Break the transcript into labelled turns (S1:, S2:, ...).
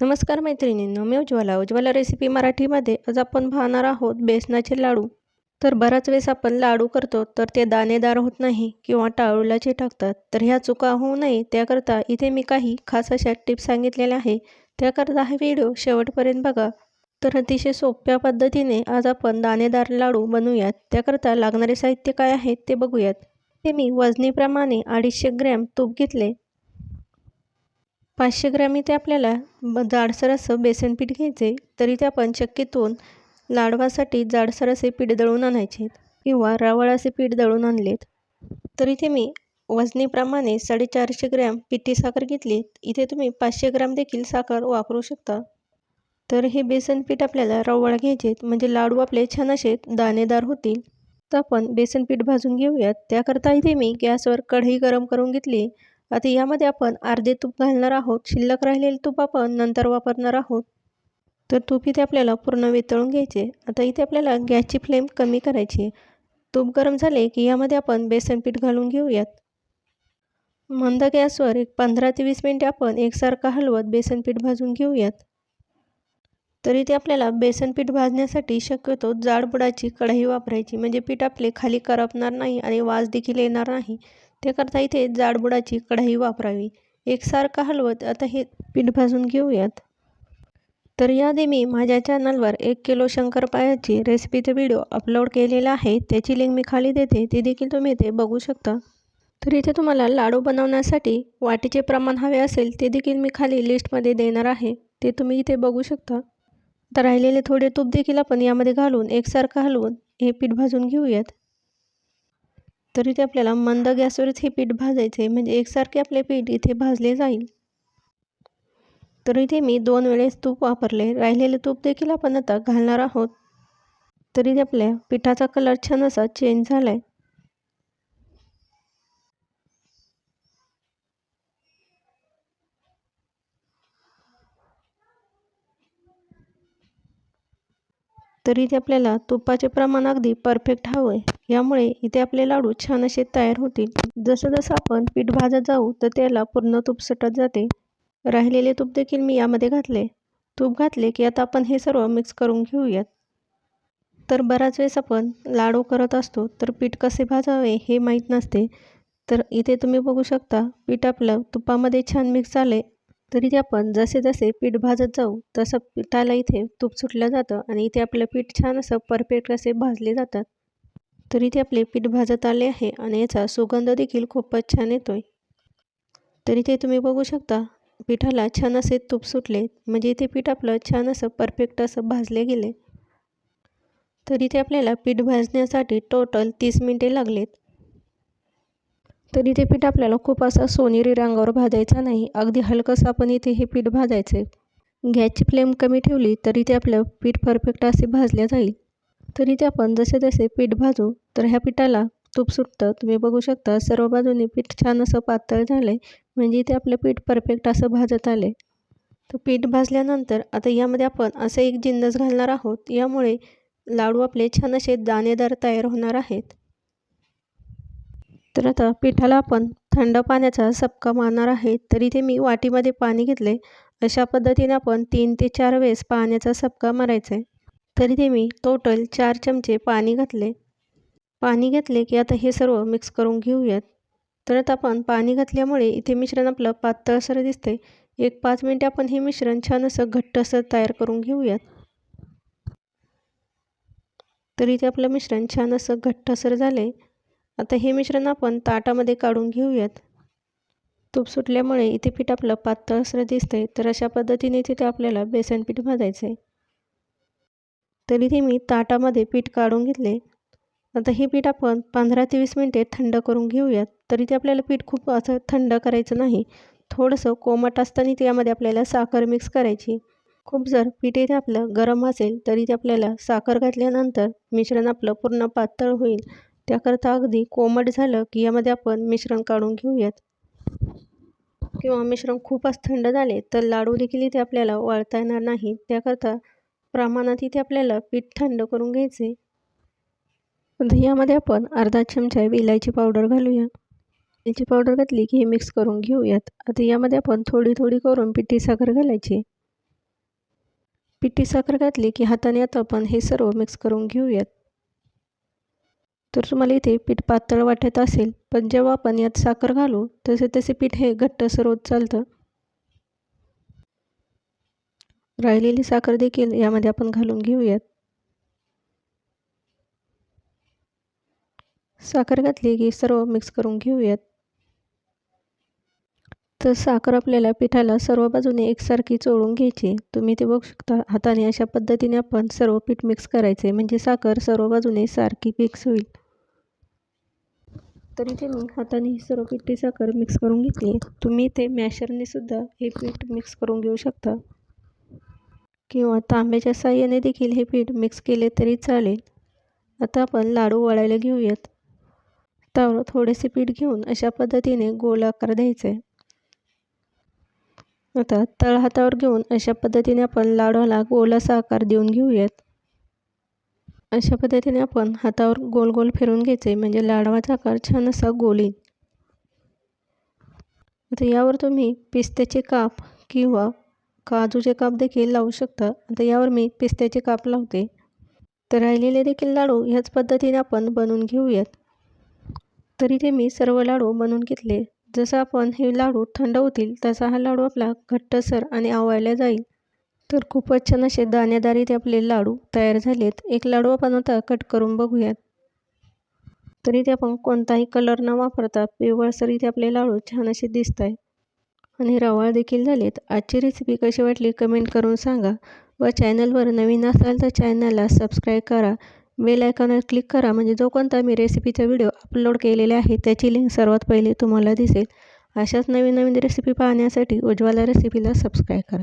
S1: नमस्कार मैत्रिणींनो मी उज्ज्वला. उज्ज्वला रेसिपी मराठीमध्ये आज आपण पाहणार आहोत बेसनाचे लाडू. तर बराच वेळेस आपण लाडू करतो तर ते दाणेदार होत नाही किंवा टाळूलाचे टाकतात. तर ह्या चुका होऊ नये त्याकरता इथे मी काही खास अशा टिप्स सांगितलेल्या आहे त्याकरता हा व्हिडिओ शेवटपर्यंत बघा. तर अतिशय सोप्या पद्धतीने आज आपण दाणेदार लाडू बनवूयात. त्याकरता लागणारे साहित्य काय आहे ते बघूयात. ते मी वजनीप्रमाणे अडीचशे ग्रॅम तूप घेतले. पाचशे ग्रॅम इथे आपल्याला ब जाडसर असं बेसन पीठ घ्यायचे तरी ते आपण शक्यतो लाडवासाठी जाडसर असे पीठ दळून आणायचे किंवा रवाळ असे पीठ दळून आणलेत. तर इथे मी वजनीप्रमाणे साडेचारशे ग्रॅम पिठी साखर घेतली. इथे तुम्ही पाचशे ग्रॅम देखील साखर वापरू शकता. तर हे बेसन पीठ आपल्याला रवाळ घ्यायचे म्हणजे लाडू आपले छान असे दाणेदार होतील. तर आपण बेसन पीठ भाजून घेऊयात. त्याकरता इथे मी गॅसवर कढई गरम करून घेतली. आता यामध्ये आपण अर्धे तूप घालणार आहोत शिल्लक राहिलेले तूप आपण नंतर वापरणार आहोत. तर तूप इथे आपल्याला पूर्ण वितळून घ्यायचे. आता इथे आपल्याला गॅसची फ्लेम कमी करायची तूप गरम झाले की यामध्ये आपण बेसन पीठ घालून घेऊयात. मंद गॅसवर एक पंधरा ते वीस मिनटे आपण एकसारखा हलवत बेसन पीठ भाजून घेऊयात. तर इथे आपल्याला बेसन पीठ भाजण्यासाठी शक्यतो जाडबुडाची कढई वापरायची. म्हणजे पीठ आपले खाली करपणार नाही आणि वास देखील येणार नाही. त्याकरता इथे जाडबुडाची कढाई वापरावी. एकसारखं हलवत आता हे पीठ भाजून घेऊयात. तर याआधी मी माझ्या चॅनलवर एक किलो शंकरपायाची रेसिपीचा व्हिडिओ अपलोड केलेला आहे. त्याची लिंक मी खाली देते. ती देखील तुम्ही इथे बघू शकता. तर इथे तुम्हाला लाडू बनवण्यासाठी वाटीचे प्रमाण हवे असेल ते देखील मी खाली लिस्टमध्ये देणार आहे. ते तुम्ही इथे बघू शकता. तर राहिलेले थोडे तूप देखील आपण यामध्ये घालून एकसारखं हलवून हे पीठ भाजून घेऊयात. तर इथे आपल्याला मंद गॅसवरच हे पीठ भाजायचे आहे म्हणजे एकसारखे आपले पीठ इथे भाजले जाईल. तर इथे मी दोन वेळेस तूप वापरले. राहिलेले तूप देखील आपण आता घालणार आहोत. तर इथे आपल्या पिठाचा कलर छान असा चेंज झाला आहे तर इथे आपल्याला तुपाचे प्रमाण अगदी परफेक्ट हवं. आहे यामुळे इथे आपले लाडू छान असे तयार होतील. जसं जसं आपण पीठ भाजत जाऊ तर त्याला पूर्ण तूप सटत जाते. राहिलेले तूप देखील मी यामध्ये घातले. तूप घातले की आता आपण हे सर्व मिक्स करून घेऊयात. तर बराच वेळेस आपण लाडू करत असतो तर पीठ कसे भाजावे हे माहीत नसते. तर इथे तुम्ही बघू शकता पीठ आपलं तुपामध्ये छान मिक्स झाले. तरी ते आपण जसे जसे पीठ भाजत जाऊ तसं पिठाला इथे तूप सुटलं जातं आणि इथे आपलं पीठ छान असं परफेक्ट असे भाजले जातात. तर इथे आपले पीठ भाजत आले आहे आणि याचा सुगंध देखील खूपच छान येतो आहे तर इथे तुम्ही बघू शकता पिठाला छान असे तूप सुटले म्हणजे इथे पीठ आपलं छान असं परफेक्ट असं भाजले गेले. तर इथे आपल्याला पीठ भाजण्यासाठी टोटल तीस मिनटे लागलेत. तर इथे पीठ आपल्याला खूप असा सोनेरी रंगावर भाजायचा नाही. अगदी हलकंसं आपण इथे हे पीठ भाजायचं गॅसची फ्लेम कमी ठेवली तर इथे आपलं पीठ परफेक्ट असे भाजले जाईल. तर इथे आपण जसे जसे पीठ भाजू तर ह्या पिठाला तूप सुटतं. तुम्ही बघू शकता सर्व बाजूने पीठ छान असं पातळ झालं आहे म्हणजे इथे आपलं पीठ परफेक्ट असं भाजत आले तर पीठ भाजल्यानंतर आता यामध्ये आपण असं एक जिन्नस घालणार आहोत. यामुळे लाडू आपले छान असे दाणेदार तयार होणार आहेत. तर आता पिठाला आपण थंड पाण्याचा सबका मारणार आहे तर इथे मी वाटीमध्ये पाणी घेतले. अशा पद्धतीने आपण तीन ते चार वेळेस पाण्याचा सबका मारायचा. आहे तर इथे मी टोटल चार चमचे पाणी घातले. पाणी घेतले की आता हे सर्व मिक्स करून घेऊयात. तर आता आपण पाणी घातल्यामुळे इथे मिश्रण आपलं पातळसर दिसते. एक पाच मिनटे आपण हे मिश्रण छान असं घट्ट असं तयार करून घेऊयात. तर इथे आपलं मिश्रण छान असं घट्टसर झालं. आहे आता हे मिश्रण आपण ताटामध्ये काढून घेऊयात. तूप सुटल्यामुळे इथे पीठ आपलं पातळसर दिसतंय तर अशा पद्धतीने तिथे आपल्याला बेसन पीठ भाजायचं आहे तर इथे मी ताटामध्ये पीठ काढून घेतले. आता हे पीठ आपण पंधरा ते वीस मिनटे थंड करून घेऊयात तर इथे आपल्याला पीठ खूप असं थंड करायचं नाही. थोडंसं कोमट असताना त्यामध्ये आपल्याला साखर मिक्स करायची. खूप जर पीठ इथे आपलं गरम असेल तरी ते आपल्याला साखर घातल्यानंतर मिश्रण आपलं पूर्ण पातळ होईल. त्याकरता अगदी कोमट झालं की यामध्ये आपण मिश्रण काढून घेऊयात. किंवा मिश्रण खूपच थंड झाले तर लाडू देखील इथे आपल्याला वाळता येणार नाही. त्याकरता प्रमाणात इथे आपल्याला पीठ थंड करून घ्यायचे. यामध्ये आपण अर्धा चमचा विलायची पावडर घालूया. याची पावडर घातली की हे मिक्स करून घेऊयात. आता यामध्ये आपण थोडी थोडी करून पिठी साखर घालायची. पिठी साखर घातली की हाताने आता आपण हे सर्व मिक्स करून घेऊयात. तर तुम्हाला इथे पीठ पातळ वाटत असेल पण जेव्हा आपण यात साखर घालू तसे तसे पीठ हे घट्टसर होत चालतं. राहिलेली साखर देखील यामध्ये आपण घालून घेऊयात. साखर घातली की सर्व मिक्स करून घेऊयात. तर साखर आपल्याला पिठाला सर्व बाजूने एकसारखी चोळून घ्यायची. तुम्ही ते बघू शकता हाताने अशा पद्धतीने आपण सर्व पीठ मिक्स करायचे. म्हणजे साखर सर्व बाजूने सारखी मिक्स होईल. तर इथे मी हाताने ही सर्व पिठी साखर मिक्स करून घेतली तुम्ही ते मॅशरने सुद्धा हे पीठ मिक्स करून घेऊ शकता. किंवा तांब्याच्या साह्याने देखील हे पीठ मिक्स केले तरी चालेल. आता आपण लाडू वळायला घेऊयात. त्यावर थोडेसे पीठ घेऊन अशा पद्धतीने गोल आकार द्यायचा आहे. आता तळहातावर घेऊन अशा पद्धतीने आपण लाडूला गोलासा आकार देऊन घेऊयात. अशा पद्धतीने आपण हातावर गोल गोल फिरून घ्यायचे म्हणजे लाडवाचा आकार छान असा गोल येईल आता यावर तुम्ही पिस्त्याचे काप किंवा काजूचे काप देखील लावू शकता. आता यावर मी पिस्त्याचे काप लावते. तर राहिलेले देखील लाडू ह्याच पद्धतीने आपण बनवून घेऊयात. तरी ते मी सर्व लाडू बनवून घेतले. जसं आपण हे लाडू थंड होतील तसा हा लाडू आपला घट्टसर आणि आवळला जाईल. तर खूपच छान असे दाणेदार ते आपले लाडू तयार झालेत. एक लाडू आपण आता कट करून बघूयात. तरी ते आपण कोणताही कलर न वापरता पिवळसर इथे आपले लाडू छान असे दिसत आहेत आणि रवाळ देखील झालेत. आजची रेसिपी कशी वाटली कमेंट करून सांगा. व चॅनलवर नवीन असाल तर चॅनलला सबस्क्राईब करा. बेल आयकॉनवर क्लिक करा. म्हणजे जो कोणता मी रेसिपीचा व्हिडिओ अपलोड केलेला आहे त्याची लिंक सर्वात पहिले तुम्हाला दिसेल. अशाच नवीन नवीन रेसिपी पाहण्यासाठी उज्ज्वला रेसिपीला सबस्क्राईब करा.